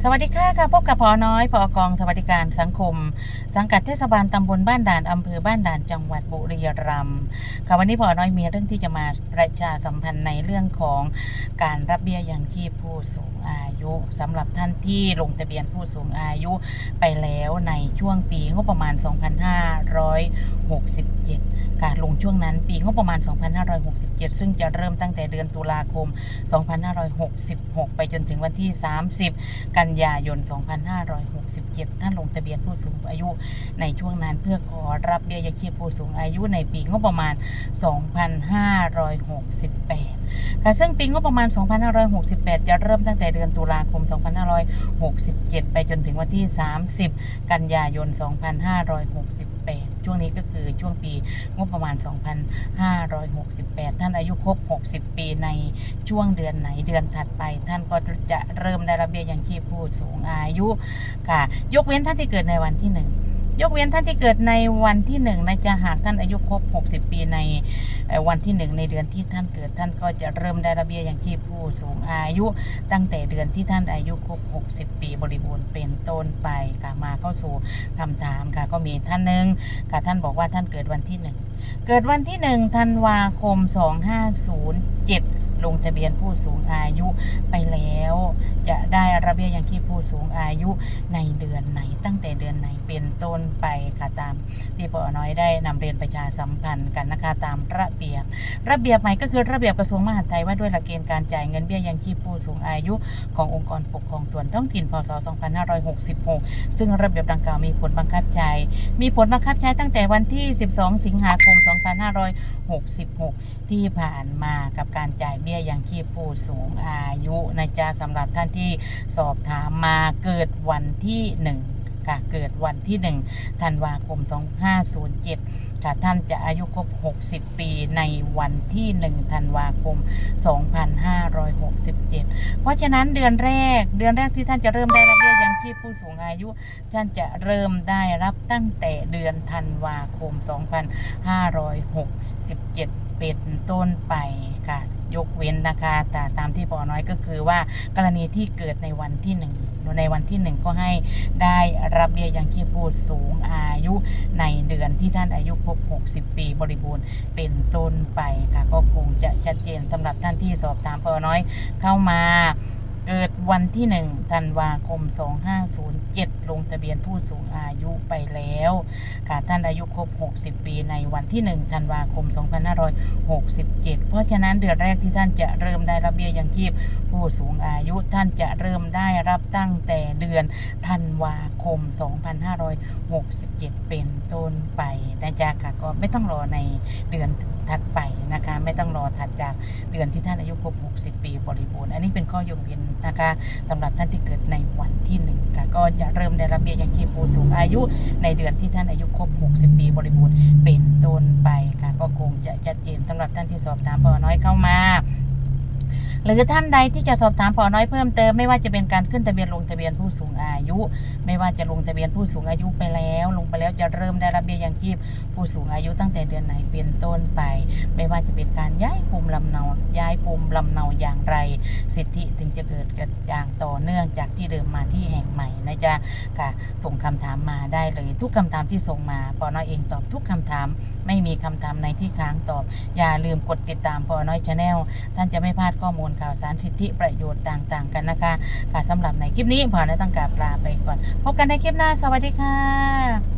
สวัสดีค่ะค่ะพบกับพอน้อยพอกองสวัสดิการสังคม สังกัดเทศบาลตำบลบ้านด่านอำเภอบ้านด่านจังหวัดบุรีรัมย์ค่ะวันนี้พอน้อยมีเรื่องที่จะมาประชาสัมพันธ์ในเรื่องของการรับเบี้ยยังชีพผู้สูงอายุสำหรับท่านที่ลงทะเบียนผู้สูงอายุไปแล้วในช่วงปีงบประมาณ 2567 การลงช่วงนั้นปีงบประมาณ 2567 ซึ่งจะเริ่มตั้งแต่เดือนตุลาคม 2,560 26 ไปจนถึงวันที่ 30 กันยายน 2567 ท่านลงทะเบียนผู้สูงอายุในช่วงนั้นเพื่อขอรับเบี้ยยังชีพผู้สูงอายุในปีงบประมาณ 2568 ค่ะซึ่งปีงบประมาณ 2568 จะเริ่มตั้งแต่เดือนตุลาคม 2567 ไปจนถึงวันที่ 30 กันยายน 2568 ช่วงนี้ก็คือช่วงปีงบประมาณ 2568 ท่านอายุครบ 60 ปีในช่วงเดือนไหนเดือนถัดไป ท่านก็จะเริ่มได้รับเบี้ยยังชีพผู้สูงอายุค่ะ ยกเว้นท่านที่เกิดในวันที่ 1 ยกเว้นท่านที่เกิดในวันที่หนึ่งนะจะหากท่านอายุครบ 60 ปีในวันที่หนึ่งในเดือนที่ท่านเกิดท่านก็จะเริ่มได้รับเบี้ยยังชีพผู้สูงอายุ ตั้งแต่เดือนที่ท่านอายุครบ 60 ปีบริบูรณ์เป็นต้นไปค่ะมาเข้าสู่คำถามค่ะก็มีท่านหนึ่งค่ะท่านบอกว่าท่านเกิดวันที่หนึ่งเกิดวันที่หนึ่งธันวาคม 2507 ลงทะเบียนผู้สูงอายุไปแล้ว จะได้ระเบี้ยยังชีพผู้สูงอายุในเดือนไหน ตั้งแต่เดือนไหนเป็นต้นไปค่ะตาม ที่ปอน้อยได้นำเรียนประชาสัมพันธ์กันนะคะตามระเบียบ ระเบียบใหม่ก็คือระเบียบกระทรวงมหาดไทยว่าด้วยหลักเกณฑ์การจ่ายเงินเบี้ยยังชีพผู้สูงอายุ ขององค์กรปกครองส่วนท้องถิ่นพศ 2566 ซึ่งระเบียบดังกล่าวมีผลบังคับใช้ มีผลบังคับใช้ตั้งแต่วันที่ 12 สิงหาคม 2566 ที่ผ่านมากับการจ่ายเบี้ยยังชีพผู้สูงอายุนะจ๊ะสำหรับท่านที่สอบถามมาเกิดวันที่1ค่ะเกิดวันที่ 1 ธันวาคม 2507 ค่ะท่านจะอายุครบ 60 ปีในวันที่ 1 ธันวาคม 2567 เพราะฉะนั้นเดือนแรก เดือนแรกที่ท่านจะเริ่มได้รับเบี้ยยังชีพผู้สูงอายุ ท่านจะเริ่มได้รับตั้งแต่เดือนธันวาคม 2567 เป็นต้นไป ค่ะ ยกเว้นนะคะแต่ตามที่ปอน้อยก็คือว่ากรณีที่เกิดในวันที่หนึ่งในวันที่หนึ่งก็ให้ได้รับเบี้ยยังชีพผู้สูงอายุในเดือนที่ท่านอายุครบ 60 ปีบริบูรณ์เป็นต้นไปค่ะก็คงจะชัดเจนสำหรับท่านที่สอบถามปอน้อยเข้ามา เกิดวันที่1ธันวาคม 2507 ลงทะเบียนผู้สูงอายุไปแล้วค่ะท่านอายุครบ 60 ปีในวันที่1ธันวาคม 2567 เพราะฉะนั้นเดือนแรกที่ท่านจะเริ่มได้รับเบี้ยยังชีพผู้สูงอายุท่านจะเริ่มได้รับตั้งแต่เดือนธันวาคม 2567 เป็นต้นไปนะจ๊ะค่ะก็ไม่ต้องรอในเดือนถัดไปนะคะ ไม่ต้องรอถัดจากเดือนที่ท่านอายุครบ 60 ปีบริบูรณ์ อันนี้เป็นข้อยกเว้นนะคะสำหรับท่านที่เกิดในวันที่หนึ่งค่ะก็จะเริ่มได้รับเบี้ยยังชีพผู้สูงอายุ ในเดือนที่ท่านอายุครบ 60 ปีบริบูรณ์เป็นต้นไปค่ะก็คงจะชัดเจนสำหรับท่านที่สอบถามพอน้อยเข้ามาหรือท่านใดที่จะสอบถามพอน้อยเพิ่มเติมไม่ว่าจะเป็นการขึ้นทะเบียนลงทะเบียนผู้สูงอายุ ไม่ว่าจะลงทะเบียนผู้สูงอายุไปแล้วลงไป จะเริ่มได้รับเบี้ยยังชีพผู้สูงอายุตั้งแต่เดือนไหนเป็นต้นไป ไม่ว่าจะเป็นการย้ายภูมิลำเนาย้ายภูมิลำเนาอย่างไร สิทธิถึงจะเกิดกันอย่างต่อเนื่องจากที่เดิมมาที่แห่งใหม่นะจ๊ะค่ะส่งคำถามมาได้เลย ทุกคำถามที่ส่งมาปอน้อยเองตอบทุกคำถาม ไม่มีคำถามในที่ค้างตอบ อย่าลืมกดติดตามปอน้อยชาแนลท่านจะไม่พลาดข้อมูลข่าวสารสิทธิประโยชน์ต่างๆ กันนะคะค่ะสำหรับในคลิปนี้พอน้อยต้องกราบลาไปก่อน พบกันในคลิปหน้าสวัสดีค่ะ